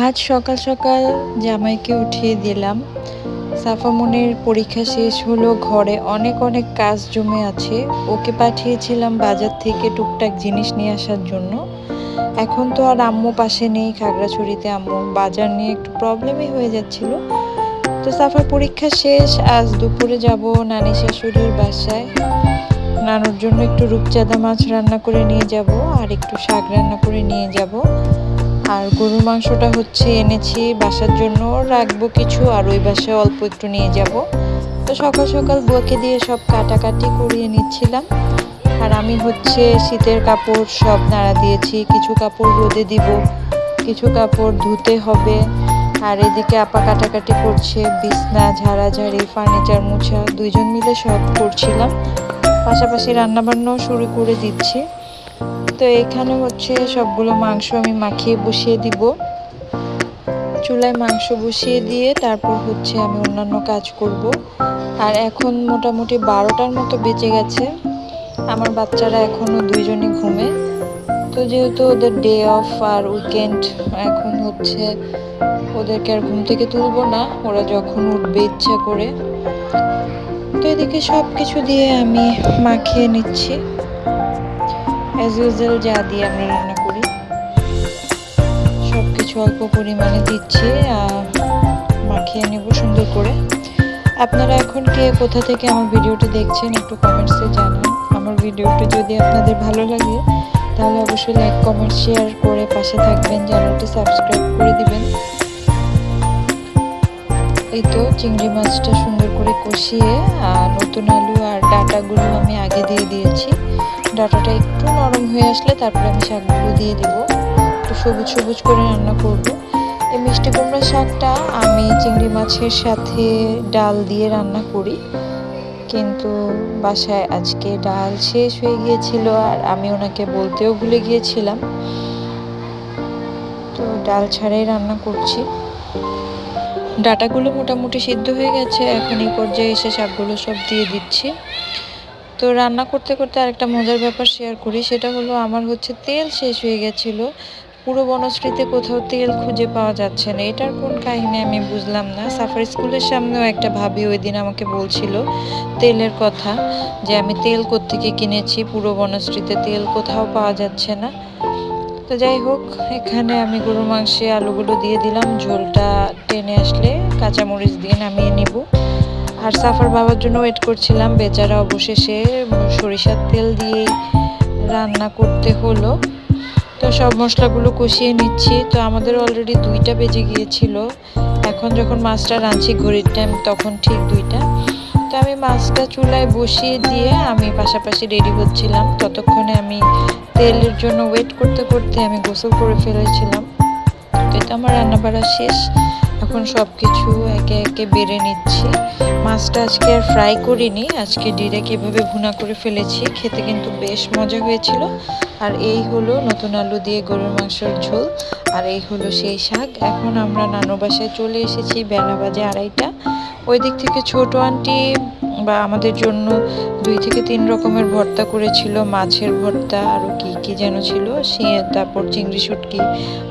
আজ সকাল সকাল জামাইকে উঠিয়ে দিলাম। সাফামনের পরীক্ষা শেষ হলো, ঘরে অনেক অনেক কাজ জমে আছে। ওকে পাঠিয়েছিলাম বাজার থেকে টুকটাক জিনিস নিয়ে আসার জন্য। এখন তো আর আম্মু পাশে নেই, খাগড়াছড়িতে আম্মু। বাজার নিয়ে একটু প্রবলেমই হয়ে যাচ্ছিল। তো সাফার পরীক্ষা শেষ, আজ দুপুরে যাব নানি শাশুড়ির বাসায়। নানুর জন্য একটু রূপচাঁদা মাছ রান্না করে নিয়ে যাব আর একটু শাক রান্না করে নিয়ে যাব। আর গরুর মাংসটা হচ্ছে এনেছি, বাসার জন্য রাখব কিছু আর ওই বাসায় অল্প একটু নিয়ে যাব। তো সকাল সকাল বুয়াকে দিয়ে সব কাটাকাটি করিয়ে নিচ্ছিলাম। আর আমি হচ্ছে শীতের কাপড় সব নাড়া দিয়েছি, কিছু কাপড় রোদে দিব, কিছু কাপড় ধুতে হবে। আর এদিকে আপা কাটাকাটি করছে, বিছনা, ঝাড়াঝাড়ি, ফার্নিচার মোছা, দুইজন মিলে সব করছিলাম। পাশাপাশি রান্নাবান্নাও শুরু করে দিচ্ছি। তো এখানে হচ্ছে সবগুলো মাংস আমি মাখিয়ে বসিয়ে দিব। চুলায় মাংস বসিয়ে দিয়ে তারপর হচ্ছে আমি অন্যান্য কাজ করব। আর এখন মোটামুটি বারোটার মতো বেঁচে গেছে। আমার বাচ্চারা এখনও দুইজনই ঘুমে। তো যেহেতু ওদের ডে অফ আর উইকেন্ড এখন হচ্ছে ওদেরকে আর ঘুম থেকে তুলবো না। ওরা যখন উঠবে ইচ্ছা করে। তো এদিকে সব কিছু দিয়ে আমি মাখিয়ে নিচ্ছি। অ্যাজ ইউজুয়াল যা দিয়ে আমরা রান্না করি। সব কিছু অল্প পরিমাণে দিচ্ছি মাখিয়ে নেব সুন্দর করে। আপনারা এখন কে কোথা থেকে আমার ভিডিওটি দেখছেন একটু কমেন্টসে জানান। আমার ভিডিওটি যদি আপনাদের ভালো লাগে, তাহলে অবশ্যই লাইক কমেন্ট শেয়ার করে পাশে থাকবেন, চ্যানেলটি সাবস্ক্রাইব করে দিবেন। এই তো চিংড়ি মাছটা সুন্দর করে কষিয়ে, আর নতুন আলু আর ডাটাগুলো আমি আগে দিয়ে দিয়েছি। ডাটাটা একটু নরম হয়ে আসলে তারপরে আমি শাকগুলো দিয়ে দিব। একটু সবুজ সবুজ করে রান্না করব। এই মিষ্টি কুমড়া শাকটা আমি চিংড়ি মাছের সাথে ডাল দিয়ে রান্না করি। কিন্তু বাসায় আজকে ডাল শেষ হয়ে গিয়েছিল আর আমি ওনাকে বলতেও ভুলে গিয়েছিলাম। তো ডাল ছাড়াই রান্না করছি। ডাটাগুলো মোটামুটি সিদ্ধ হয়ে গেছে। এখন এই পর্যায়ে এসে শাকগুলো সব দিয়ে দিচ্ছি। তো রান্না করতে করতে আরেকটা মজার ব্যাপার শেয়ার করি। সেটা হলো আমার হচ্ছে তেল শেষ হয়ে গেছিল। পুরো বনশ্রীতে কোথাও তেল খুঁজে পাওয়া যাচ্ছে না। এটার কোন কাহিনী আমি বুঝলাম না। সাফার স্কুলের সামনেও একটা ভাবি ওই দিন আমাকে বলছিল তেলের কথা যে, আমি তেল কোত্থেকে কিনেছি? পুরো বনশ্রীতে তেল কোথাও পাওয়া যাচ্ছে না। তো যাই হোক, এখানে আমি গরু মাংসে আলুগুলো দিয়ে দিলাম। ঝোলটা টেনে আসলে কাঁচামরিচ দিয়ে নামিয়ে নেব। আর সাফার বাবার জন্য ওয়েট করছিলাম। বেচারা অবশেষে সরিষার তেল দিয়ে রান্না করতে হলো। তো সব মশলাগুলো কষিয়ে নিচ্ছি। তো আমাদের অলরেডি দুইটা বেজে গিয়েছিল। এখন যখন মাছটা রাঁধছি ঘড়ির টাইম তখন ঠিক দুইটা। তো আমি মাছটা চুলায় বসিয়ে দিয়ে আমি পাশাপাশি রেডি হচ্ছিলাম। ততক্ষণে আমি তেলের জন্য ওয়েট করতে করতে আমি গোসল করে ফেলেছিলাম। তো এটা আমার রান্না বাড়া শেষ। এখন সব কিছু একে একে বেড়ে নিচ্ছি। মাছটা আজকে আর ফ্রাই করিনি। আজকে ডিরেক্ট এভাবে ভুনা করে ফেলেছি। খেতে কিন্তু বেশ মজা হয়েছিল। আর এই হলো নতুন আলু দিয়ে গরুর মাংসের ঝোল। আর এই হলো সেই শাক। এখন আমরা নানু বাসায় চলে এসেছি বেলা বাজে আড়াইটা। ওই দিক থেকে ছোট আন্টি বা আমাদের জন্য দুই থেকে তিন রকমের ভর্তা করেছিল, মাছের ভর্তা আরও কি কি যেন ছিল, সে তারপর চিংড়ি শুটকি।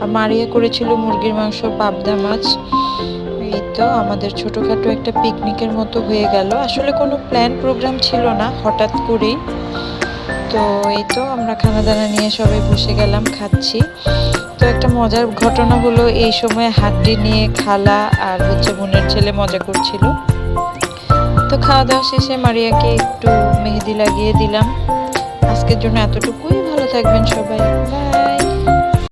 আর মারিয়া করেছিল মুরগির মাংস, পাবদা মাছ। এই তো আমাদের ছোটোখাটো একটা পিকনিকের মতো হয়ে গেল। আসলে কোনো প্ল্যান প্রোগ্রাম ছিল না, হঠাৎ করেই। তো এই তো আমরা খানা দানা নিয়ে সবাই বসে গেলাম, খাচ্ছি। তো একটা মজার ঘটনা হলো, এই সময় হাড্ডি নিয়ে খালা আর হচ্ছে বোনের ছেলে মজা করছিল। তো খাওয়া দাওয়া শেষে মারিয়াকে একটু মেহেদি লাগিয়ে দিলাম। আজকের জন্য এতটুকুই। ভালো থাকবেন সবাই। বাই